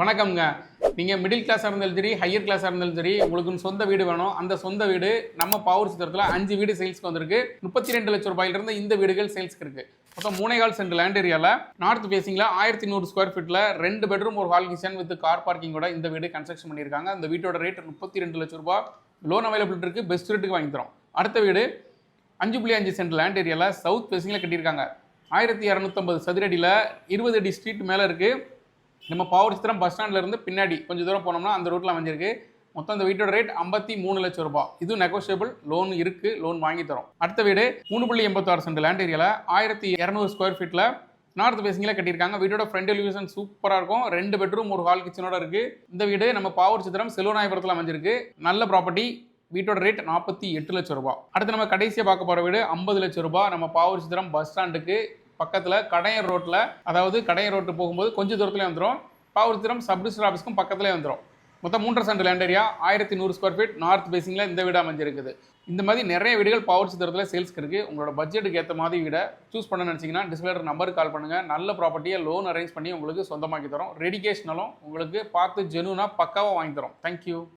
வணக்கம்ங்க. நீங்கள் மிடில் கிளாஸாக இருந்தாலும் சரி ஹையர் கிளாஸாக இருந்தாலும் சரி உங்களுக்கு சொந்த வீடு வேணும். அந்த சொந்த வீடு நம்ம பவர் சித்திரத்தில் அஞ்சு வீடு சேல்ஸ்க்கு வந்திருக்கு. முப்பத்தி ரெண்டு லட்சம் ரூபாயிலிருந்து இந்த வீடுகள் சேல்ஸ்க்கு இருக்கு. மொத்தம் மூணைகால் சென்ட் லேண்ட் ஏரியாவில் நார்த் ஃபேசிங்கில் ஆயிரத்தி நூறு ஸ்கொயர் ஃபீட்டில் ரெண்டு பெட்ரூம் ஒரு ஹால் கிச்சன் வித் கார் பார்க்கிங்கோட இந்த வீடு கன்ஸ்ட்ரக்ஷன் பண்ணியிருக்காங்க. அந்த வீட்டோட ரேட் முப்பத்தி ரெண்டு லட்சம் ரூபாய் லோன் அவைலபிள் இருக்குது பெஸ்ட் ரேட்டுக்கு வாங்கி தரோம். அடுத்த வீடு அஞ்சு புள்ளி அஞ்சு சென்ட் லேண்ட் ஏரியாவில் சவுத் ஃபேசிங்கில் கட்டியிருக்காங்க. ஆயிரத்தி இரநூத்தம்பது சதுரடியில் இருபது அடி ஸ்ட்ரீட் மேலே இருக்குது நம்ம பவர் சித்திரம் பஸ் ஸ்டாண்ட்லேருந்து பின்னாடி கொஞ்சம் தூரம் போனோம்னா அந்த ரூட்டில் அமைஞ்சிருக்கு. மொத்தம் இந்த வீட்டோட ரேட் ஐம்பத்தி மூணு லட்சம் ரூபாய். இது நெகோஷியபிள் லோன் இருக்கு லோன் வாங்கி தரோம். அடுத்த வீடு மூணு புள்ளி எண்பத்தாறு சென்ட் லேண்ட் ஏரியாவில் ஆயிரத்தி இரநூறு ஸ்கொயர் ஃபீட்டில் நார்த் பேசிங்கில் கட்டியிருக்காங்க. வீட்டோட ஃப்ரண்ட் எலிவேஷன் சூப்பராக இருக்கும். ரெண்டு பெட்ரூம் ஒரு ஹால் கிச்சனோட இருக்குது இந்த வீடு நம்ம பாவூர் சித்திரம் செல்வநாயபுரத்தில் அமைஞ்சிருக்கு. நல்ல ப்ராப்பர்ட்டி வீட்டோட ரேட் நாற்பத்தி எட்டு லட்சம் ரூபாய். அடுத்து நம்ம கடைசியாக பார்க்க போகிற வீடு ஐம்பது லட்சம் ரூபாய். நம்ம பாவூர் சித்திரம் பஸ் ஸ்டாண்டுக்கு பக்கத்தில் கடையர் ரோட்டில் அதாவது கடையர் ரோட்டு போகும்போது கொஞ்சம் தூரத்துலேயே வந்துடும் பாவூர்த்திரம் சப் ரிஜிஸ்டர் ஆஃபீஸ்க்கும் பக்கத்துலேயே வந்துடும் மொத்தம் மூன்றரை சென்ட் லேண்ட் ஏரியா ஆயிரத்தி நூறு ஸ்கொயர் ஃபீட் நார்த் பேசிங்கில் இந்த வீடு அமைஞ்சிருக்குது. இந்த மாதிரி நிறைய வீடுகள் பவர் சித்திரத்தில் சேல்ஸ்க்கு இருக்குது உங்களோட பட்ஜெட்டுக்கு ஏற்ற மாதிரி வீடை சூஸ் பண்ண நினச்சிங்கன்னா டிஸ்பிளே நம்பருக்கு கால் பண்ணுங்கள் நல்ல ப்ராப்பர்ட்டியை லோன் அரேஞ்ச் பண்ணி உங்களுக்கு சொந்தமாக்கி தரோம். ரெடிகேஷனலும் உங்களுக்கு பார்த்து ஜெனுனாக பக்காவாக வாங்கி தரோம். தேங்க்யூ